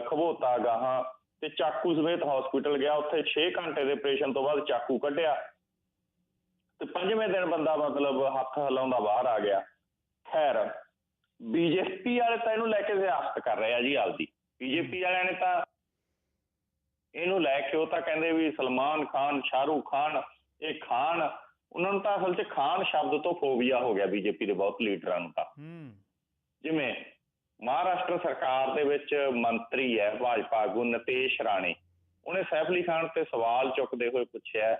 ਖਬੋਤਾ ਗਾਹਾਂ ਤੇ ਚਾਕੂ ਸਮੇਤ ਹਸਪੀਟਲ ਗਿਆ ਉੱਥੇ 6 ਘੰਟੇ ਦੇ ਆਪਰੇਸ਼ਨ ਤੋਂ ਬਾਅਦ ਚਾਕੂ ਕੱਢਿਆ। ਪੰਜਵੇਂ ਦਿਨ ਬੰਦਾ ਮਤਲਬ ਹੱਥ ਹਿਲਾਉਂਦਾ ਬਾਹਰ ਆ ਗਿਆ। ਖੈਰ ਬੀਜੇਪੀ ਵਾਲੇ ਤਾਂ ਇਹਨੂੰ ਲੈ ਕੇ ਸਿਆਸਤ ਕਰ ਰਹੇ ਆ ਜੀ ਆਪਦੀ। ਬੀਜੇਪੀ ਵਾਲਿਆਂ ਨੇ ਤਾਂ ਇਹਨੂੰ ਲੈ ਕੇ ਉਹ ਤਾਂ ਕਹਿੰਦੇ ਵੀ ਸਲਮਾਨ ਖਾਨ ਸ਼ਾਹਰੂਖ ਖਾਨ ਇਹ ਖਾਨ ਉਹਨਾਂ ਨੂੰ ਤਾਂ ਅਸਲ 'ਚ ਖਾਨ ਸ਼ਬਦ ਤੋਂ ਫੋਬੀਆ ਹੋ ਗਿਆ ਬੀਜੇਪੀ ਦੇ ਬਹੁਤ ਲੀਡਰਾਂ ਨੂੰ ਤਾਂ। ਜਿਵੇਂ ਮਹਾਰਾਸ਼ਟਰ ਸਰਕਾਰ ਦੇ ਵਿੱਚ ਮੰਤਰੀ ਹੈ ਭਾਜਪਾ ਆਗੂ ਨਤੇਸ਼ ਰਾਣੇ। ਉਹਨੇ ਸੈਫ ਅਲੀ ਖਾਨ ਤੇ ਸਵਾਲ ਚੁੱਕਦੇ ਹੋਏ ਪੁੱਛਿਆ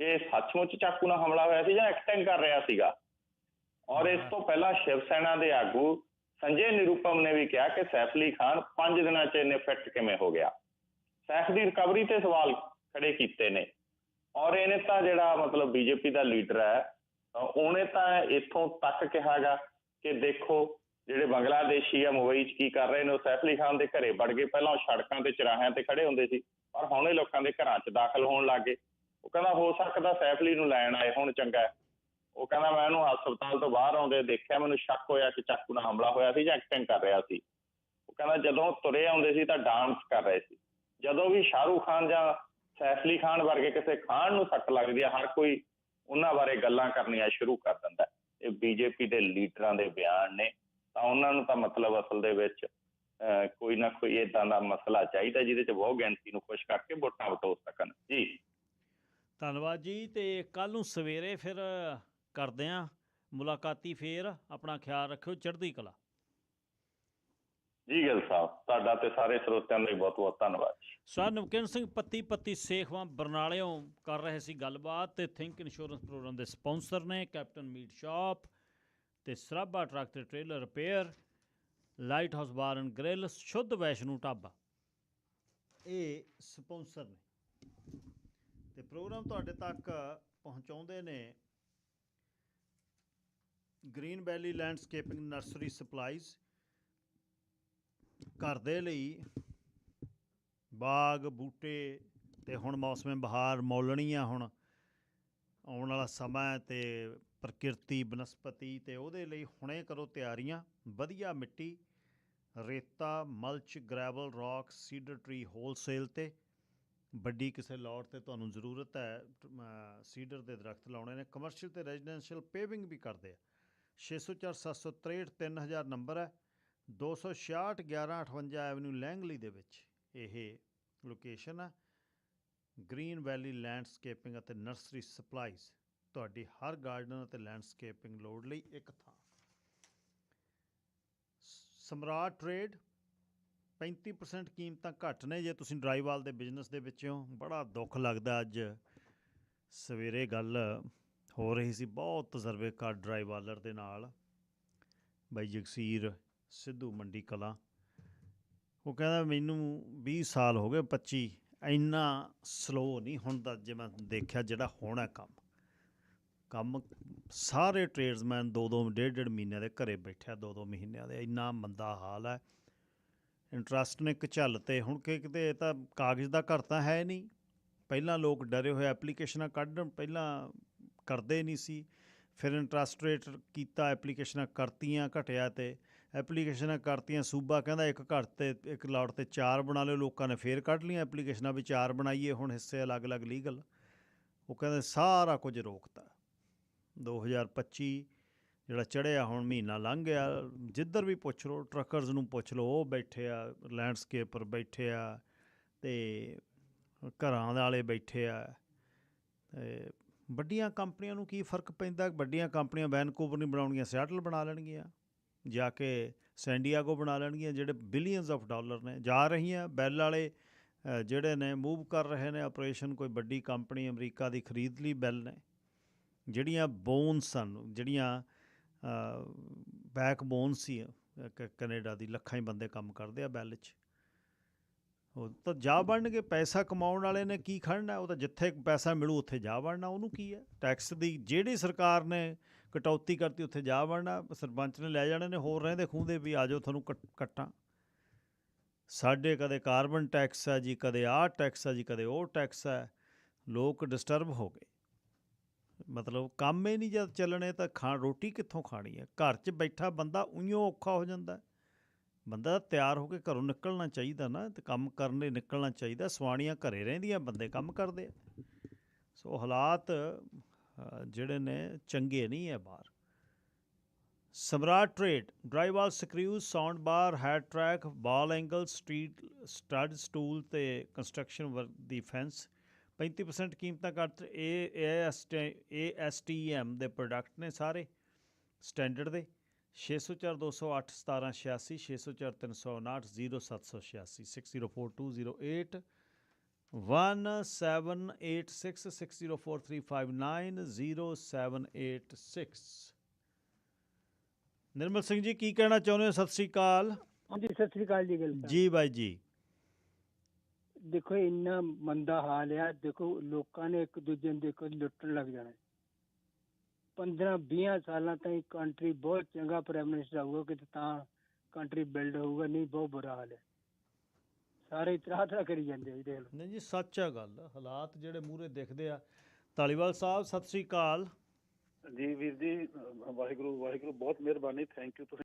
ਕਿ ਇਹ ਸੱਚਮੁੱਚ ਚਾਕੂ ਨਾਲ ਹਮਲਾ ਹੋਇਆ ਸੀ ਜਾਂ ਐਕਟਿੰਗ ਕਰ ਰਿਹਾ ਸੀਗਾ ਔਰ ਇਸ ਤੋਂ ਪਹਿਲਾਂ ਸ਼ਿਵ ਸੈਨਾ ਦੇ ਆਗੂ ਸੰਜੇ ਨਿਰੂਪਮ ਨੇ ਵੀ ਕਿਹਾ ਕਿ ਸੈਫ ਅਲੀ ਖਾਨ 5 ਦਿਨਾਂ 'ਚ ਇਹਨੇ ਫਿੱਟ ਕਿਵੇਂ ਹੋ ਗਿਆ ਸੈਫ ਦੀ ਰਿਕਵਰੀ ਤੇ ਸਵਾਲ ਖੜੇ ਕੀਤੇ ਨੇ ਔਰ ਇਹਨੇ ਤਾਂ ਜਿਹੜਾ ਮਤਲਬ ਬੀਜੇਪੀ ਦਾ ਲੀਡਰ ਹੈ ਅਹ ਉਹਨੇ ਤਾਂ ਇੱਥੋਂ ਤੱਕ ਕਿਹਾਗਾ ਕਿ ਦੇਖੋ ਜਿਹੜੇ ਬੰਗਲਾਦੇਸ਼ੀ ਆ ਮੁੰਬਈ 'ਚ ਕੀ ਕਰ ਰਹੇ ਨੇ ਉਹ ਸੈਫ ਅਲੀ ਖਾਨ ਦੇ ਘਰੇ ਵੜ ਗਏ ਪਹਿਲਾਂ ਉਹ ਸੜਕਾਂ ਤੇ ਚਰਾਹਿਆਂ ਤੇ ਖੜੇ ਹੁੰਦੇ ਸੀ ਪਰ ਹੁਣ ਇਹ ਲੋਕਾਂ ਦੇ ਘਰਾਂ 'ਚ ਦਾਖਲ ਹੋਣ ਲੱਗ ਗਏ ਉਹ ਕਹਿੰਦਾ ਹੋ ਸਕਦਾ ਸੈਫਲੀ ਨੂੰ ਲੈਣ ਆਏ ਹੁਣ ਚੰਗਾ ਉਹ ਕਹਿੰਦਾ ਮੈਂ ਉਹਨੂੰ ਹਸਪਤਾਲ ਤੋਂ ਬਾਹਰ ਆਉਂਦੇ ਦੇਖਿਆ ਮੈਨੂੰ ਸ਼ੱਕ ਹੋਇਆ ਕਿ ਚਾਕੂ ਨਾਲ ਹਮਲਾ ਹੋਇਆ ਸੀ ਜਾਂ ਐਕਟਿੰਗ ਕਰ ਰਿਹਾ ਸੀ। ਉਹ ਕਹਿੰਦਾ ਜਦੋਂ ਤੁਰੇ ਆਉਂਦੇ ਸੀ ਤਾਂ ਡਾਂਸ ਕਰ ਰਹੇ ਸੀ। ਜਦੋਂ ਵੀ ਸ਼ਾਹਰੂਖ ਖਾਨ ਜਾਂ ਸੈਫ ਖਾਨ ਵਰਗੇ ਕਿਸੇ ਖਾਨ ਨੂੰ ਸੱਟ ਲੱਗਦੀ ਹੈ ਹਰ ਕੋਈ ਉਹਨਾਂ ਬਾਰੇ ਗੱਲਾਂ ਕਰਨੀਆਂ ਸ਼ੁਰੂ ਕਰ ਦਿੰਦਾ ਹੈ। ਇਹ ਬੀਜੇਪੀ ਦੇ ਲੀਡਰਾਂ ਦੇ ਬਿਆਨ ਨੇ। ਤਾਂ ਉਹਨਾਂ ਨੂੰ ਤਾਂ ਮਤਲਬ ਅਸਲ ਦੇ ਵਿੱਚ ਅਹ, ਕੋਈ ਨਾ ਕੋਈ ਇਦਾਂ ਦਾ ਮਸਲਾ ਚਾਹੀਦਾ ਜਿਹਦੇ 'ਚ ਬਹੁ ਗਿਣਤੀ ਨੂੰ ਖੁਸ਼ ਕਰਕੇ ਵੋਟਾਂ ਵਟੋ ਸਕਣ। ਜੀ। ਧੰਨਵਾਦ ਜੀ ਤੇ ਕੱਲ ਨੂੰ ਸਵੇਰੇ ਫਿਰ ਕਰਦੇ ਆਂ ਮੁਲਾਕਾਤੀ ਫੇਰ ਆਪਣਾ ਖਿਆਲ ਰੱਖਿਓ ਚੜ੍ਹਦੀ ਕਲਾ। ਜੀ ਗਿੱਲ ਸਾਹਿਬ ਤੁਹਾਡਾ ਤੇ ਸਾਰੇ ਸਰੋਤਿਆਂ ਦਾ ਵੀ ਬਹੁਤ ਬਹੁਤ ਧੰਨਵਾਦ ਸਰ ਨਵਕਿਨ ਸਿੰਘ ਪੱਤੀ ਪੱਤੀ ਸੇਖਵਾਂ ਬਰਨਾਲਿਓਂ ਕਰ ਰਹੇ ਸੀ ਗੱਲਬਾਤ ਤੇ ਥਿੰਕ ਇੰਸ਼ੋਰੈਂਸ ਪ੍ਰੋਗਰਾਮ ਦੇ ਸਪਾਂਸਰ ਨੇ ਕੈਪਟਨ ਮੀਟ ਸ਼ਾਪ ਤੇ ਸਰਾਬਾ ਟਰੱਕ ਤੇ trailer repair light house bar and grill Shudh Vaishno Dhaba. ਇਹ ਸਪਾਂਸਰ ਨੇ। ਤੇ ਪ੍ਰੋਗਰਾਮ ਤੁਹਾਡੇ ਤੱਕ ਪਹੁੰਚਾਉਂਦੇ ਨੇ green valley landscaping nursery supplies. ਘਰ ਦੇ ਲਈ ਬਾਗ, ਬੂਟੇ ਤੇ ਹੁਣ ਮੌਸਮੇ ਬਹਾਰ ਮੌਲਣੀਆਂ ਹੁਣ ਆਉਣ ਵਾਲਾ ਸਮਾਂ ਹੈ ਤੇ ਪ੍ਰਕਿਰਤੀ ਬਨਸਪਤੀ ਤੇ ਉਹਦੇ ਲਈ ਹੁਣੇ ਕਰੋ ਤਿਆਰੀਆਂ। ਵਧੀਆ ਮਿੱਟੀ, ਰੇਤਾ, mulch, gravel, rock, cedar tree wholesale ਤੇ ਵੱਡੀ ਕਿਸੇ ਲੋਟ ਤੇ ਤੁਹਾਨੂੰ ਜ਼ਰੂਰਤ ਹੈ ਸੀਡਰ ਦੇ ਦਰਖਤ ਲਾਉਣੇ ਨੇ ਕਮਰਸ਼ੀਅਲ ਤੇ ਰੈਜ਼ੀਡੈਂਸ਼ੀਅਲ ਪੇਵਿੰਗ ਵੀ ਕਰਦੇ ਆ। 604 763 3000 ਨੰਬਰ ਹੈ 266 1158 ਐਵਨਿਊ ਲੈਂਗਲੀ ਦੇ ਵਿੱਚ ਇਹ ਲੋਕੇਸ਼ਨ ਹੈ ਗ੍ਰੀਨ ਵੈਲੀ ਲੈਂਡਸਕੇਪਿੰਗ ਅਤੇ ਨਰਸਰੀ ਸਪਲਾਈਜ਼ ਤੁਹਾਡੀ ਹਰ ਗਾਰਡਨ ਅਤੇ ਲੈਂਡਸਕੇਪਿੰਗ ਲੋੜ ਲਈ ਇੱਕ ਥਾਂ। ਸਮਰਾਟ ਟ੍ਰੇਡ 35% ਕੀਮਤਾਂ ਘੱਟ ਨੇ ਜੇ ਤੁਸੀਂ ਡਰਾਈਵਾਲ ਦੇ ਬਿਜ਼ਨਸ ਦੇ ਵਿੱਚ। ਹੋ ਬੜਾ ਦੁੱਖ ਲੱਗਦਾ ਅੱਜ। ਸਵੇਰੇ ਗੱਲ ਹੋ ਰਹੀ ਸੀ ਬਹੁਤ ਤਜਰਬੇਕਾਰ ਡਰਾਈਵਾਲਰ ਦੇ ਨਾਲ। ਬਾਈ ਜਗਸੀਰ ਸਿੱਧੂ ਮੰਡੀ ਕਲਾਂ ਉਹ ਕਹਿੰਦਾ ਮੈਨੂੰ 20 ਸਾਲ ਹੋ ਗਏ 25 ਇੰਨਾ ਸਲੋ ਨਹੀਂ ਹੁਣ ਹੁੰਦਾ ਜੇ ਮੈਂ ਦੇਖਿਆ ਜਿਹੜਾ ਹੋਣਾ ਕੰਮ। ਕੰਮ ਸਾਰੇ ਟ੍ਰੇਡਸਮੈਨ ਦੋ ਦੋ ਡੇਢ ਡੇਢ ਮਹੀਨਿਆਂ ਦੇ ਘਰੇ ਬੈਠਿਆ ਦੋ ਦੋ ਮਹੀਨਿਆਂ ਦੇ। ਇੰਨਾ ਮੰਦਾ ਹਾਲ ਹੈ। ਇੰਟਰਸਟ ਨੇ ਇੱਕ ਝੱਲ ਤੇ। ਹੁਣ ਕਿ ਕਿਤੇ ਇਹ ਤਾਂ ਕਾਗਜ਼ ਦਾ ਘਰ ਤਾਂ ਹੈ ਨਹੀਂ। ਪਹਿਲਾਂ ਲੋਕ ਡਰੇ ਹੋਏ ਐਪਲੀਕੇਸ਼ਨਾਂ ਕੱਢਣ, ਪਹਿਲਾਂ ਕਰਦੇ ਨਹੀਂ ਸੀ। ਫਿਰ ਇੰਟਰਸਟ ਰੇਟ ਕੀਤਾ, ਐਪਲੀਕੇਸ਼ਨਾਂ ਕਰਤੀਆਂ ਘਟਿਆ ਤੇ ਐਪਲੀਕੇਸ਼ਨਾਂ ਕਰਤੀਆਂ, ਸੂਬਾ ਕਹਿੰਦਾ ਇੱਕ ਘਰ ਤੇ, ਇੱਕ ਲਾਟ ਤੇ ਚਾਰ ਬਣਾ ਲਿਓ। ਲੋਕਾਂ ਨੇ ਫੇਰ ਕੱਢ ਲਈਆਂ ਐਪਲੀਕੇਸ਼ਨਾਂ ਵੀ ਚਾਰ ਬਣਾਈਏ ਹੁਣ ਹਿੱਸੇ ਅਲੱਗ-ਅਲੱਗ ਲੀਗਲ। ਉਹ ਕਹਿੰਦੇ ਸਾਰਾ ਕੁਝ ਰੋਕਤਾ। 2025 ਜਿਹੜਾ ਚੜਿਆ ਹੁਣ ਮਹੀਨਾ ਲੰਘ ਗਿਆ, ਜਿੱਧਰ ਵੀ ਪੁੱਛ ਲਓ ਟਰੱਕਰਸ ਨੂੰ ਪੁੱਛ ਲਓ, ਉਹ ਬੈਠੇ ਆ ਲੈਂਡਸਕੇਪਰ ਬੈਠੇ ਆ, ਤੇ ਘਰਾਂ ਵਾਲੇ ਬੈਠੇ ਆ, ਤੇ ਵੱਡੀਆਂ ਕੰਪਨੀਆਂ ਨੂੰ ਕੀ ਫ਼ਰਕ ਪੈਂਦਾ? ਵੱਡੀਆਂ ਕੰਪਨੀਆਂ ਵੈਨਕੂਵਰ ਨਹੀਂ ਬਣਾਉਣਗੀਆਂ ਸਿਆਟਲ ਬਣਾ ਲੈਣਗੀਆਂ, ਜਾ ਕੇ ਸੈਂਡੀਆਗੋ ਬਣਾ ਲੈਣਗੀਆਂ, ਜਿਹੜੇ ਬਿਲੀਅਨਸ ਆਫ ਡਾਲਰ ਨੇ, ਜਾ ਰਹੀਆਂ ਬੈਲ ਵਾਲੇ ਜਿਹੜੇ ਨੇ ਮੂਵ ਕਰ ਰਹੇ ਨੇ ਆਪਰੇਸ਼ਨ ਕੋਈ ਵੱਡੀ ਕੰਪਨੀ ਅਮਰੀਕਾ ਦੀ ਖਰੀਦ ਲਈ ਬੈਲ ਨੇ, ਜਿਹੜੀਆਂ ਬੋਨਸ ਹਨ ਜਿਹੜੀਆਂ ਬੈਕਬੋਨ ਸੀ ਕੈਨੇਡਾ ਦੀ, ਲੱਖਾਂ ਹੀ ਬੰਦੇ ਕੰਮ ਕਰਦੇ ਆ ਬੈਲ 'ਚ। ਉਹ ਤਾਂ ਜਾ ਬਣਨਗੇ, ਪੈਸਾ ਕਮਾਉਣ ਵਾਲੇ ਨੇ ਕੀ ਖੜਨਾ ਉਹ ਤਾਂ ਜਿੱਥੇ ਪੈਸਾ ਮਿਲੂ, ਉੱਥੇ ਜਾ ਬਣਨਾ, ਉਹਨੂੰ ਕੀ ਹੈ? ਟੈਕਸ ਦੀ ਜਿਹੜੀ ਸਰਕਾਰ ਨੇ ਕਟੌਤੀ ਕਰਤੀ, ਉੱਥੇ ਜਾ ਬਣਨਾ ਸਰਪੰਚ ਨੇ ਲੈ ਜਾਣੇ ਨੇ, ਹੋਰ ਰਹਿੰਦੇ ਖੂੰਦੇ ਵੀ ਆਜੋ ਤੁਹਾਨੂੰ ਕੱਟ- ਕੱਟਾਂ। ਸਾਡੇ ਕਦੇ ਕਾਰਬਨ ਟੈਕਸ ਆ ਜੀ, ਕਦੇ ਆਹ ਟੈਕਸ ਆ ਜੀ, ਕਦੇ ਉਹ ਟੈਕਸ ਹੈ। ਲੋਕ ਡਿਸਟਰਬ ਹੋ ਗਏ। ਮਤਲਬ ਕੰਮ ਹੀ ਨਹੀਂ ਜਦ ਚੱਲਣੇ ਤਾਂ ਖਾ, ਰੋਟੀ ਕਿੱਥੋਂ ਖਾਣੀ ਹੈ? ਘਰ 'ਚ ਬੈਠਾ ਬੰਦਾ ਉਈਓ ਔਖਾ ਹੋ ਜਾਂਦਾ। ਬੰਦਾ ਤਿਆਰ ਹੋ ਕੇ ਘਰੋਂ ਨਿਕਲਣਾ ਚਾਹੀਦਾ ਨਾ, ਤੇ ਕੰਮ ਕਰਨ ਲਈ ਨਿਕਲਣਾ ਚਾਹੀਦਾ। ਸਵਾਣੀਆਂ ਘਰੇ ਰਹਿੰਦੀਆਂ, ਬੰਦੇ ਕੰਮ ਕਰਦੇ ਆ। ਸੋ ਹਾਲਾਤ ਜਿਹੜੇ ਨੇ, ਚੰਗੇ ਨਹੀਂ ਹੈ ਬਾਹਰ। Samrat trade drywall screw sound bar, head track, wall angle street stud stool ਤੇ ਕੰਸਟਰਕਸ਼ਨ ਵਰਕ ਦੀ ਫੈਂਸ 35% ਕੀਮਤਾਂ ਘੱਟ ਇਹ ਏਐਸਟੀਐਮ ਦੇ ਪ੍ਰੋਡਕਟ ਨੇ ਸਾਰੇ ਸਟੈਂਡਰਡ ਦੇ 604 208 1786 604 359 0786 604208 17866043590 ਨਿਰਮਲ ਸਿੰਘ ਜੀ ਕੀ ਕਹਿਣਾ ਚਾਹੁੰਦੇ ਹੋ ਸਤਿ ਸ੍ਰੀ ਅਕਾਲ ਹਾਂਜੀ ਸਤਿ ਸ੍ਰੀ ਅਕਾਲ ਜੀ ਗੱਲ ਜੀ ਬਾਈ ਜੀ ਦੇਖੋ ਇੰਨਾ ਮੰਦਾ ਹਾਲ ਆ ਦੇਖੋ ਲੋਕਾਂ ਨੇ ਇੱਕ ਦੂਜੇ ਨੂੰ ਦੇਖੋ ਲੁੱਟਣ ਲੱਗ ਜਾਣਾ। 15 20 ਸਾਲਾਂ ਤਾਈਂ ਕੰਟਰੀ ਬਹੁਤ ਚੰਗਾ ਪ੍ਰਾਈਮ ਮਿਨਿਸਟਰ ਆਊਗਾ ਕਿ ਤਾਂ ਕੰਟਰੀ ਬਿਲਡ ਹੋਊਗਾ ਨਹੀਂ ਬਹੁਤ ਬੁਰਾ ਹਾਲ ਹੈ ਸਾਰੇ ਤਰ੍ਹਾਂ ਤਰ੍ਹਾਂ ਕਰੀ ਜਾਂਦੇ ਆ ਜੀ ਦੇਖ ਲਓ। ਨਹੀਂ ਜੀ ਸੱਚ ਆ ਗੱਲ ਹਾਲਾਤ ਜਿਹੜੇ ਮੂਰੇ ਦਿਖਦੇ ਆ। ਧਾਲੀਵਾਲ ਸਾਹਿਬ ਸਤਿ ਸ੍ਰੀ ਅਕਾਲ। ਜੀ ਵੀਰ ਜੀ ਵਾਹਿਗੁਰੂ ਵਾਹਿਗੁਰੂ ਬਹੁਤ ਮਿਹਰਬਾਨੀ ਥੈਂਕ ਯੂ ਤੁਸੀਂ